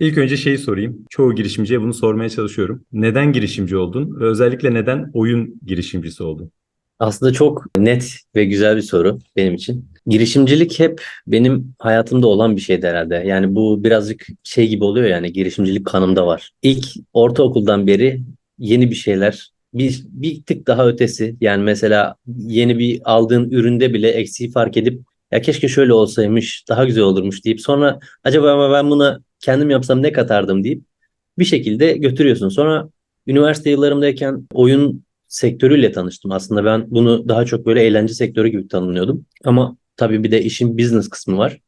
İlk önce şeyi sorayım. Çoğu girişimciye bunu sormaya çalışıyorum. Neden girişimci oldun ve özellikle neden oyun girişimcisi oldun? Aslında çok net ve güzel bir soru benim için. Girişimcilik hep benim hayatımda olan bir şeydi herhalde. Yani bu birazcık şey gibi oluyor yani girişimcilik kanımda var. İlk ortaokuldan beri yeni bir şeyler, bir, bir tık daha ötesi. Yani mesela yeni bir aldığın üründe bile eksiği fark edip ya keşke şöyle olsaymış, daha güzel olurmuş deyip sonra acaba ben buna kendim yapsam ne katardım deyip bir şekilde götürüyorsun. Sonra üniversite yıllarımdayken oyun sektörüyle tanıştım. Aslında ben bunu daha çok böyle eğlence sektörü gibi tanımlıyordum. Ama tabii bir de işin business kısmı var.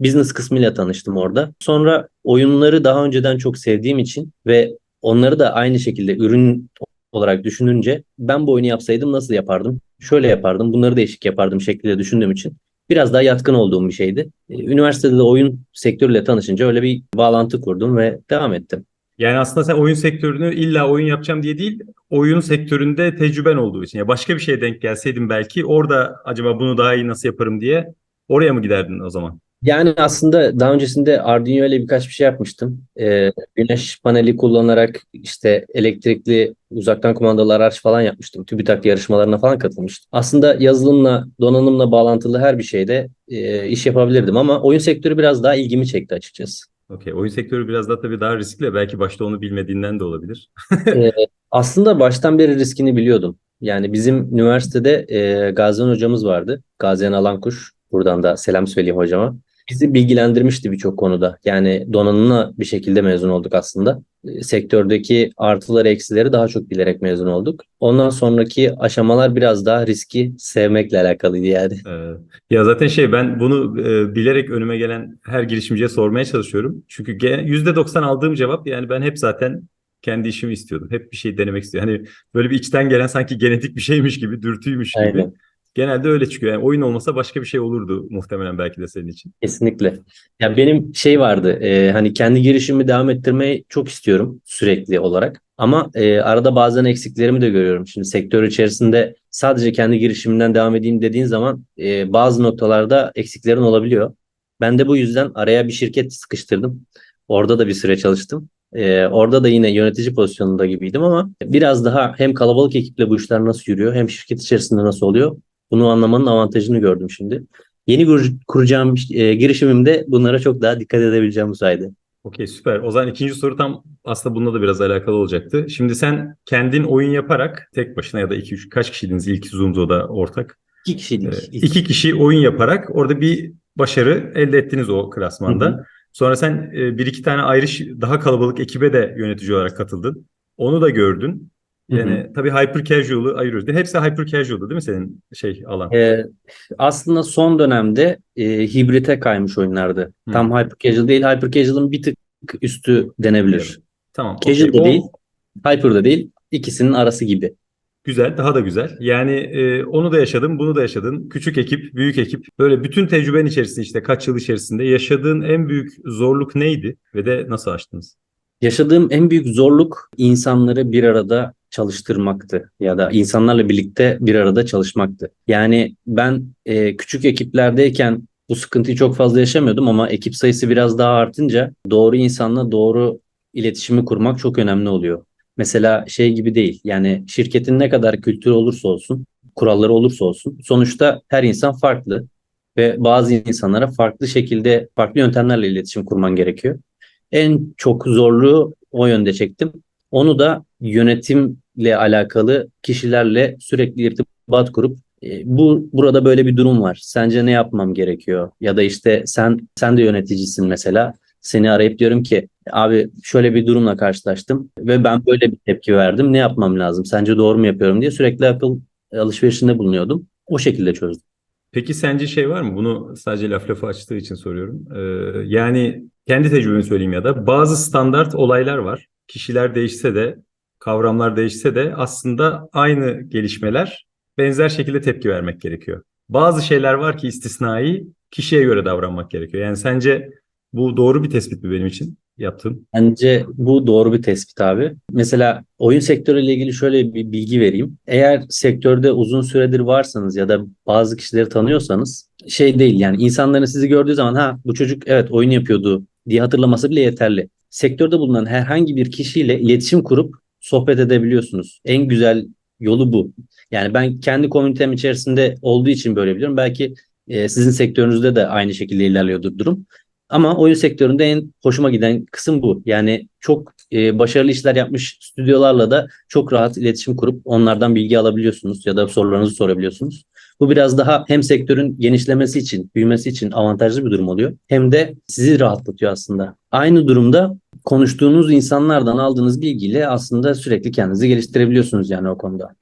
Business kısmıyla tanıştım orada. Sonra oyunları daha önceden çok sevdiğim için ve onları da aynı şekilde ürün olarak düşününce ben bu oyunu yapsaydım nasıl yapardım? Şöyle yapardım, bunları değişik yapardım şeklinde düşündüğüm için biraz daha yatkın olduğum bir şeydi. Ee, Üniversitede de oyun sektörüyle tanışınca öyle bir bağlantı kurdum ve devam ettim. Yani aslında sen oyun sektörünü illa oyun yapacağım diye değil, oyun sektöründe tecrüben olduğu için. Ya başka bir şeye denk gelseydin belki orada acaba bunu daha iyi nasıl yaparım diye oraya mı giderdin o zaman? Yani aslında daha öncesinde Arduino ile birkaç bir şey yapmıştım. Ee, güneş paneli kullanarak işte elektrikli uzaktan kumandalı araç falan yapmıştım. TÜBİTAK yarışmalarına falan katılmıştım. Aslında yazılımla, donanımla bağlantılı her bir şeyde e, iş yapabilirdim ama oyun sektörü biraz daha ilgimi çekti açıkçası. Okey. Oyun sektörü biraz daha tabii daha riskli. Belki başta onu bilmediğinden de olabilir. Ee, aslında baştan beri riskini biliyordum. Yani bizim üniversitede e, Gazihan hocamız vardı. Gazihan Alankuş. Buradan da selam söyleyeyim hocama. Bizi bilgilendirmişti birçok konuda. Yani donanımla bir şekilde mezun olduk aslında. E, sektördeki artıları eksileri daha çok bilerek mezun olduk. Ondan sonraki aşamalar biraz daha riski sevmekle alakalıydı yani. Ee, ya zaten şey ben bunu e, bilerek önüme gelen her girişimciye sormaya çalışıyorum. Çünkü ge- %90 aldığım cevap yani ben hep zaten kendi işimi istiyordum. Hep bir şey denemek istiyordum. Hani böyle bir içten gelen sanki genetik bir şeymiş gibi, dürtüymüş gibi. Aynen. Genelde öyle çıkıyor. Yani oyun olmasa başka bir şey olurdu muhtemelen belki de senin için. Kesinlikle. Ya benim şey vardı, e, hani kendi girişimi devam ettirmeyi çok istiyorum sürekli olarak. Ama e, arada bazen eksiklerimi de görüyorum. Şimdi sektör içerisinde sadece kendi girişimimden devam edeyim dediğin zaman e, bazı noktalarda eksiklerin olabiliyor. Ben de bu yüzden araya bir şirket sıkıştırdım. Orada da bir süre çalıştım. E, orada da yine yönetici pozisyonunda gibiydim ama biraz daha hem kalabalık ekiple bu işler nasıl yürüyor hem şirket içerisinde nasıl oluyor bunu anlamanın avantajını gördüm şimdi. Yeni kur- kuracağım e, girişimimde bunlara çok daha dikkat edebileceğim bu sayede. Okey süper. O zaman ikinci soru tam aslında bununla da biraz alakalı olacaktı. Şimdi sen kendin oyun yaparak tek başına ya da iki üç kaç kişiydiniz ilk Zoom'da ortak? İki kişiydik. Ee, iki kişi oyun yaparak orada bir başarı elde ettiniz o klasmanda. Hı hı. Sonra sen e, bir iki tane ayrı daha kalabalık ekibe de yönetici olarak katıldın. Onu da gördün. Yani tabii hyper casual'ı ayırıyoruz. Hepsi hyper casual'dı değil mi senin şey alan? Ee, aslında son dönemde e, hibrite kaymış oyunlardı. Hı. Tam hyper casual değil. Hyper casual'ın bir tık üstü denebilir. Tamam. Casual okey. da değil, hyper da değil. İkisinin arası gibi. Güzel, daha da güzel. Yani e, onu da yaşadın, bunu da yaşadın. Küçük ekip, büyük ekip. Böyle bütün tecrüben içerisinde işte kaç yıl içerisinde yaşadığın en büyük zorluk neydi ve de nasıl aştınız? Yaşadığım en büyük zorluk insanları bir arada çalıştırmaktı ya da insanlarla birlikte bir arada çalışmaktı. Yani ben e, küçük ekiplerdeyken bu sıkıntıyı çok fazla yaşamıyordum ama ekip sayısı biraz daha artınca doğru insanla doğru iletişimi kurmak çok önemli oluyor. Mesela şey gibi değil yani şirketin ne kadar kültürü olursa olsun, kuralları olursa olsun sonuçta her insan farklı ve bazı insanlara farklı şekilde farklı yöntemlerle iletişim kurman gerekiyor. En çok zorluğu o yönde çektim. Onu da yönetimle alakalı kişilerle sürekli irtibat kurup e, bu burada böyle bir durum var. Sence ne yapmam gerekiyor? Ya da işte sen sen de yöneticisin mesela. Seni arayıp diyorum ki abi şöyle bir durumla karşılaştım ve ben böyle bir tepki verdim. Ne yapmam lazım? Sence doğru mu yapıyorum diye sürekli akıl alışverişinde bulunuyordum. O şekilde çözdüm. Peki sence şey var mı? Bunu sadece laf lafı açtığı için soruyorum. Ee, yani kendi tecrübemi söyleyeyim ya da bazı standart olaylar var. Kişiler değişse de, kavramlar değişse de aslında aynı gelişmeler benzer şekilde tepki vermek gerekiyor. Bazı şeyler var ki istisnai, kişiye göre davranmak gerekiyor. Yani sence bu doğru bir tespit mi benim için yaptığım? Bence bu doğru bir tespit abi. Mesela oyun sektörüyle ilgili şöyle bir bilgi vereyim. Eğer sektörde uzun süredir varsanız ya da bazı kişileri tanıyorsanız şey değil yani insanların sizi gördüğü zaman ha bu çocuk evet oyun yapıyordu diye hatırlaması bile yeterli. sektörde bulunan herhangi bir kişiyle iletişim kurup sohbet edebiliyorsunuz. En güzel yolu bu. Yani ben kendi komünitem içerisinde olduğu için böyle biliyorum. Belki e, sizin sektörünüzde de aynı şekilde ilerliyordur durum. Ama oyun sektöründe en hoşuma giden kısım bu. Yani çok e, başarılı işler yapmış stüdyolarla da çok rahat iletişim kurup onlardan bilgi alabiliyorsunuz ya da sorularınızı sorabiliyorsunuz. Bu biraz daha hem sektörün genişlemesi için, büyümesi için avantajlı bir durum oluyor. Hem de sizi rahatlatıyor aslında. Aynı durumda konuştuğunuz insanlardan aldığınız bilgiyle aslında sürekli kendinizi geliştirebiliyorsunuz yani o konuda.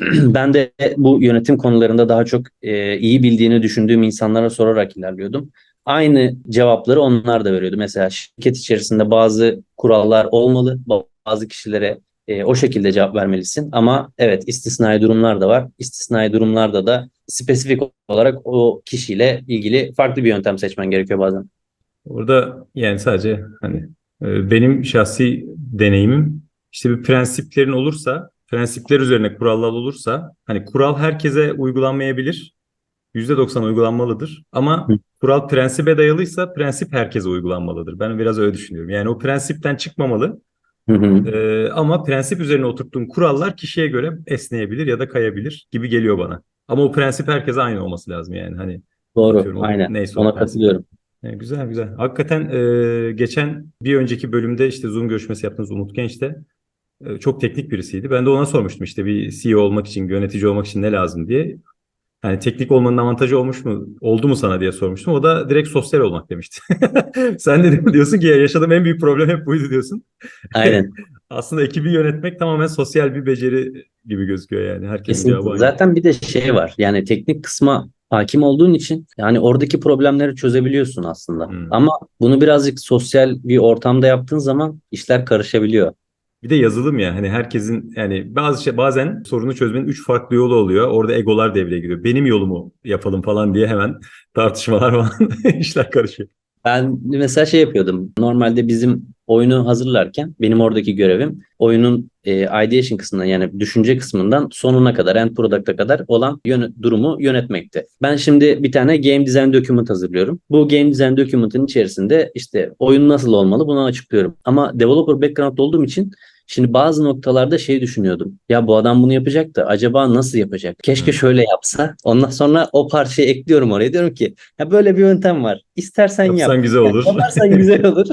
ben de bu yönetim konularında daha çok e, iyi bildiğini düşündüğüm insanlara sorarak ilerliyordum. Aynı cevapları onlar da veriyordu. Mesela şirket içerisinde bazı kurallar olmalı, bazı kişilere e, o şekilde cevap vermelisin. Ama evet istisnai durumlar da var. İstisnai durumlarda da spesifik olarak o kişiyle ilgili farklı bir yöntem seçmen gerekiyor bazen. Orada yani sadece hani e, benim şahsi deneyimim işte bir prensiplerin olursa, prensipler üzerine kurallar olursa hani kural herkese uygulanmayabilir. %90 uygulanmalıdır. Ama Hı. kural prensibe dayalıysa prensip herkese uygulanmalıdır. Ben biraz öyle düşünüyorum. Yani o prensipten çıkmamalı. Hı hı. Ee, ama prensip üzerine oturttuğun kurallar kişiye göre esneyebilir ya da kayabilir gibi geliyor bana. Ama o prensip herkese aynı olması lazım yani. Hani Doğru, atıyorum aynen. neyse Ona katılıyorum. E, güzel güzel. Hakikaten e, geçen bir önceki bölümde işte Zoom görüşmesi yaptığımız Umut Genç de e, çok teknik birisiydi. Ben de ona sormuştum işte bir CEO olmak için, yönetici olmak için ne lazım diye. Yani teknik olmanın avantajı olmuş mu, oldu mu sana diye sormuştum. O da direkt sosyal olmak demişti. Sen de diyorsun ki ya yaşadığım en büyük problem hep buydu diyorsun. Aynen. Aslında ekibi yönetmek tamamen sosyal bir beceri gibi gözüküyor yani. Herkesin cevabı aynı. Zaten bir de şey var. Yani teknik kısma hakim olduğun için yani oradaki problemleri çözebiliyorsun aslında. Hmm. Ama bunu birazcık sosyal bir ortamda yaptığın zaman işler karışabiliyor. Bir de yazılım ya hani herkesin yani bazı şey bazen sorunu çözmenin üç farklı yolu oluyor. Orada egolar devreye giriyor. Benim yolumu yapalım falan diye hemen tartışmalar falan işler karışıyor. Ben mesela şey yapıyordum. Normalde bizim oyunu hazırlarken benim oradaki görevim oyunun e, ideation kısmından yani düşünce kısmından sonuna kadar end product'a kadar olan yön- durumu yönetmekti. Ben şimdi bir tane game design document hazırlıyorum. Bu game design document'ın içerisinde işte oyun nasıl olmalı bunu açıklıyorum. Ama developer background olduğum için Şimdi bazı noktalarda şey düşünüyordum. Ya bu adam bunu yapacak da acaba nasıl yapacak? Keşke Hı. şöyle yapsa. Ondan sonra o parçayı ekliyorum oraya. Diyorum ki ya böyle bir yöntem var. İstersen yap. Yapsan güzel Yani olur. yaparsan güzel olur.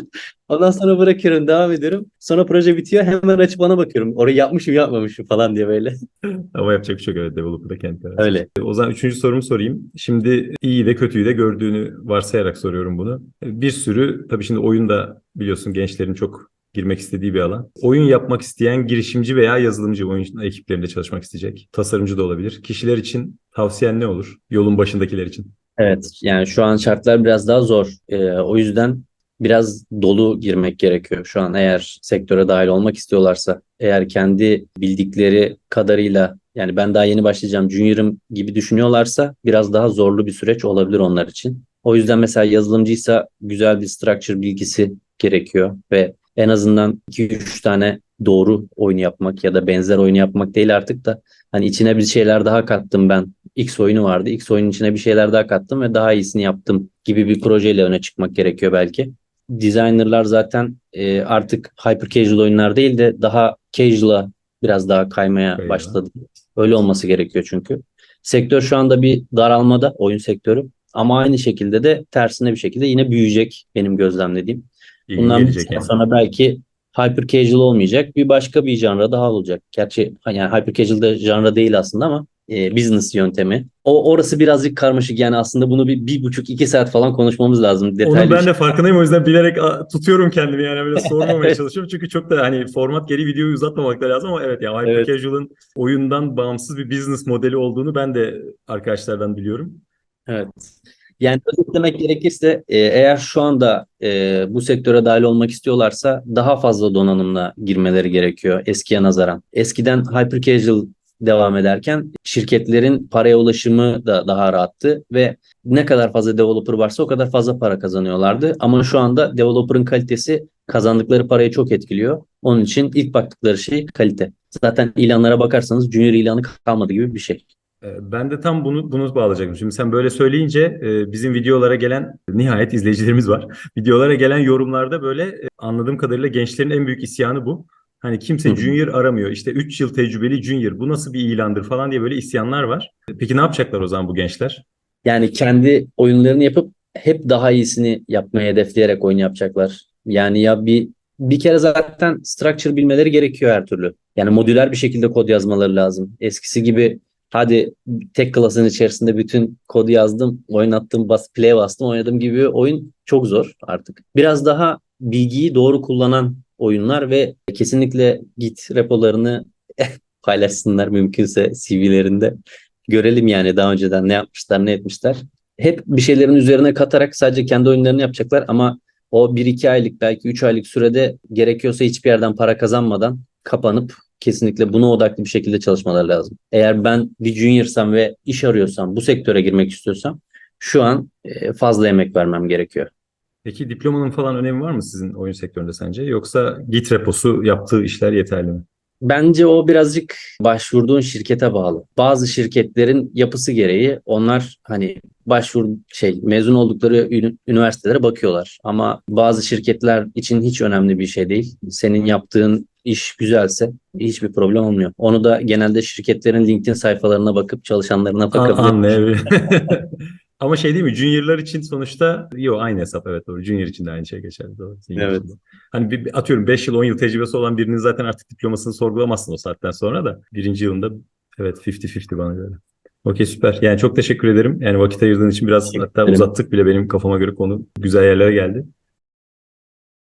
Ondan sonra bırakıyorum, devam ediyorum. Sonra proje bitiyor. Hemen açıp ona bakıyorum. Orayı yapmışım, yapmamışım falan diye böyle. Ama yapacak bir şey yok evet developer'da kendi arası. Öyle. O zaman üçüncü sorumu sorayım. Şimdi iyi de kötüyü de gördüğünü varsayarak soruyorum bunu. Bir sürü tabii şimdi oyunda biliyorsun gençlerin çok girmek istediği bir alan. Oyun yapmak isteyen girişimci veya yazılımcı oyun ekiplerinde çalışmak isteyecek. Tasarımcı da olabilir. Kişiler için tavsiyen ne olur? Yolun başındakiler için. Evet, yani şu an şartlar biraz daha zor. Ee, o yüzden biraz dolu girmek gerekiyor. Şu an eğer sektöre dahil olmak istiyorlarsa, eğer kendi bildikleri kadarıyla yani ben daha yeni başlayacağım, junior'ım gibi düşünüyorlarsa biraz daha zorlu bir süreç olabilir onlar için. O yüzden mesela yazılımcıysa güzel bir structure bilgisi gerekiyor ve en azından 2-3 tane doğru oyun yapmak ya da benzer oyun yapmak değil artık da hani içine bir şeyler daha kattım ben. X oyunu vardı. X oyunun içine bir şeyler daha kattım ve daha iyisini yaptım gibi bir projeyle öne çıkmak gerekiyor belki. Designerlar zaten e, artık hyper casual oyunlar değil de daha casual'a biraz daha kaymaya Kayıyor. başladı. Öyle olması gerekiyor çünkü. Sektör şu anda bir daralmada oyun sektörü ama aynı şekilde de tersine bir şekilde yine büyüyecek benim gözlemlediğim. İyi Bundan gelecek yani. sonra belki hyper casual olmayacak. Bir başka bir janra daha olacak. Gerçi yani hyper casual da janra değil aslında ama e, business yöntemi. O orası birazcık karmaşık. Yani aslında bunu bir, bir buçuk iki saat falan konuşmamız lazım. Detaylı bir ben şey. de farkındayım o yüzden bilerek tutuyorum kendimi yani böyle sormamaya çalışıyorum. Çünkü çok da hani format geri videoyu uzatmamak da lazım ama evet ya Hyper Evet. Casual'ın oyundan bağımsız bir business modeli olduğunu ben de arkadaşlardan biliyorum. Evet. Yani özetlemek gerekirse e, eğer şu anda e, bu sektöre dahil olmak istiyorlarsa daha fazla donanımla girmeleri gerekiyor eskiye nazaran. Eskiden hyper casual devam ederken şirketlerin paraya ulaşımı da daha rahattı ve ne kadar fazla developer varsa o kadar fazla para kazanıyorlardı. Ama şu anda developer'ın kalitesi kazandıkları parayı çok etkiliyor. Onun için ilk baktıkları şey kalite. Zaten ilanlara bakarsanız junior ilanı kalmadı gibi bir şey. E, Ben de tam bunu bunu bağlayacaktım. Şimdi sen böyle söyleyince e, bizim videolara gelen nihayet izleyicilerimiz var. Videolara gelen yorumlarda böyle e, anladığım kadarıyla gençlerin en büyük isyanı bu. Hani kimse junior aramıyor. İşte 3 yıl tecrübeli junior. Bu nasıl bir ilandır falan diye böyle isyanlar var. Peki ne yapacaklar o zaman bu gençler? Yani kendi oyunlarını yapıp hep daha iyisini yapmayı hedefleyerek oyun yapacaklar. Yani ya bir bir kere zaten structure bilmeleri gerekiyor her türlü. Yani modüler bir şekilde kod yazmaları lazım. Eskisi gibi hadi tek klasın içerisinde bütün kodu yazdım, oynattım, bas play bastım, oynadım gibi oyun çok zor artık. Biraz daha bilgiyi doğru kullanan oyunlar ve kesinlikle Git repolarını paylaşsınlar mümkünse CV'lerinde. Görelim yani daha önceden ne yapmışlar, ne etmişler hep bir şeylerin üzerine katarak sadece kendi oyunlarını yapacaklar ama o 1-2 aylık belki 3 aylık sürede gerekiyorsa hiçbir yerden para kazanmadan kapanıp kesinlikle buna odaklı bir şekilde çalışmaları lazım. Eğer ben bir junior'sam ve iş arıyorsam, bu sektöre girmek istiyorsam şu an e, fazla emek vermem gerekiyor. Peki diplomanın falan önemi var mı sizin oyun sektöründe sence? Yoksa Git reposu yaptığı işler yeterli mi? Bence o birazcık başvurduğun şirkete bağlı. Bazı şirketlerin yapısı gereği onlar hani başvur şey mezun oldukları üniversitelere bakıyorlar. Ama bazı şirketler için hiç önemli bir şey değil. Senin yaptığın iş güzelse hiçbir problem olmuyor. Onu da genelde şirketlerin LinkedIn sayfalarına bakıp çalışanlarına An- bakabilir. Ama şey değil mi? Junior'lar için sonuçta yo aynı hesap evet doğru. Junior için de aynı şey geçerli doğru. Senior Evet. için. Hani bir, atıyorum 5 yıl 10 yıl tecrübesi olan birinin zaten artık diplomasını sorgulamazsın o saatten sonra da. Birinci yılında evet 50-50 bana göre. Okey süper. Yani çok teşekkür ederim. Yani vakit ayırdığın için biraz hatta uzattık bile benim kafama göre konu güzel yerlere geldi.